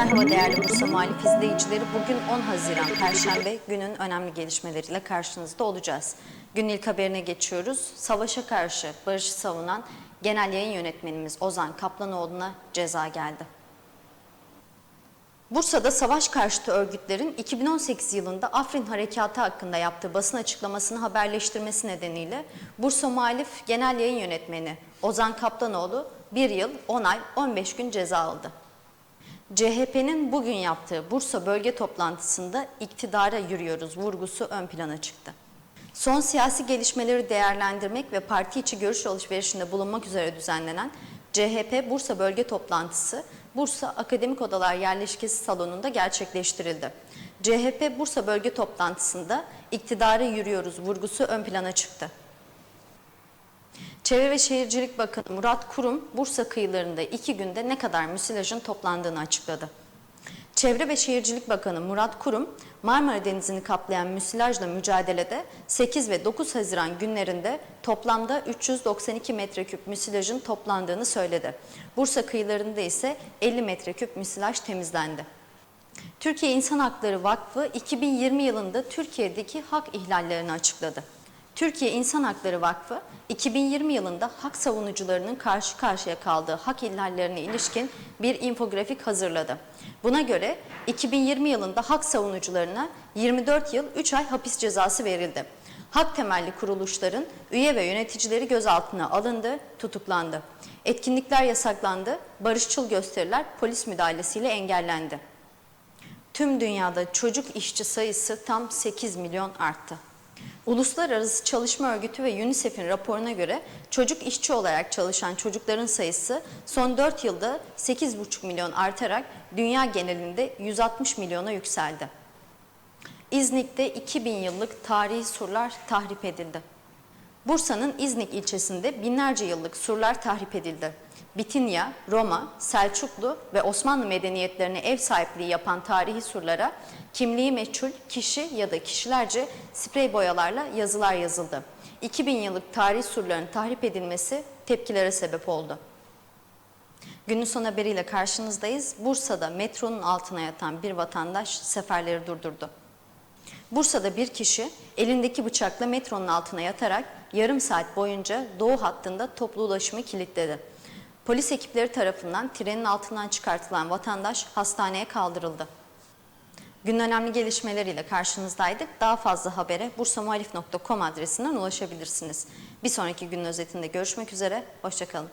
Merhaba değerli Bursa Muhalif izleyicileri. Bugün 10 Haziran Perşembe günün önemli gelişmeleriyle karşınızda olacağız. Gün ilk haberine geçiyoruz. Savaşa karşı barışı savunan genel yayın yönetmenimiz Ozan Kaplanoğlu'na ceza geldi. Bursa'da savaş karşıtı örgütlerin 2018 yılında Afrin Harekatı hakkında yaptığı basın açıklamasını haberleştirmesi nedeniyle Bursa Muhalif Genel Yayın Yönetmeni Ozan Kaplanoğlu 1 yıl 10 ay 15 gün ceza aldı. CHP'nin bugün yaptığı Bursa bölge toplantısında iktidara yürüyoruz vurgusu ön plana çıktı. Son siyasi gelişmeleri değerlendirmek ve parti içi görüş alışverişinde bulunmak üzere düzenlenen CHP Bursa bölge toplantısı Bursa Akademik Odalar Yerleşkesi Salonu'nda gerçekleştirildi. CHP Bursa bölge toplantısında iktidara yürüyoruz vurgusu ön plana çıktı. Çevre ve Şehircilik Bakanı Murat Kurum, Bursa kıyılarında iki günde ne kadar müsilajın toplandığını açıkladı. Çevre ve Şehircilik Bakanı Murat Kurum, Marmara Denizi'ni kaplayan müsilajla mücadelede 8 ve 9 Haziran günlerinde toplamda 392 metreküp müsilajın toplandığını söyledi. Bursa kıyılarında ise 50 metreküp müsilaj temizlendi. Türkiye İnsan Hakları Vakfı 2020 yılında Türkiye'deki hak ihlallerini açıkladı. Türkiye İnsan Hakları Vakfı 2020 yılında hak savunucularının karşı karşıya kaldığı hak ihlallerine ilişkin bir infografik hazırladı. Buna göre 2020 yılında hak savunucularına 24 yıl 3 ay hapis cezası verildi. Hak temelli kuruluşların üye ve yöneticileri gözaltına alındı, tutuklandı. Etkinlikler yasaklandı, barışçıl gösteriler polis müdahalesiyle engellendi. Tüm dünyada çocuk işçi sayısı tam 8 milyon arttı. Uluslararası Çalışma Örgütü ve UNICEF'in raporuna göre çocuk işçi olarak çalışan çocukların sayısı son 4 yılda 8,5 milyon artarak dünya genelinde 160 milyona yükseldi. İznik'te 2000 yıllık tarihi surlar tahrip edildi. Bursa'nın İznik ilçesinde binlerce yıllık surlar tahrip edildi. Bitinya, Roma, Selçuklu ve Osmanlı medeniyetlerine ev sahipliği yapan tarihi surlara kimliği meçhul kişi ya da kişilerce sprey boyalarla yazılar yazıldı. 2000 yıllık tarih surların tahrip edilmesi tepkilere sebep oldu. Günün son haberiyle karşınızdayız. Bursa'da metronun altına yatan bir vatandaş seferleri durdurdu. Bursa'da bir kişi elindeki bıçakla metronun altına yatarak yarım saat boyunca doğu hattında toplu ulaşımı kilitledi. Polis ekipleri tarafından trenin altından çıkartılan vatandaş hastaneye kaldırıldı. Günün önemli gelişmeleriyle karşınızdaydık. Daha fazla habere bursamuhalif.com adresinden ulaşabilirsiniz. Bir sonraki günün özetinde görüşmek üzere, hoşçakalın.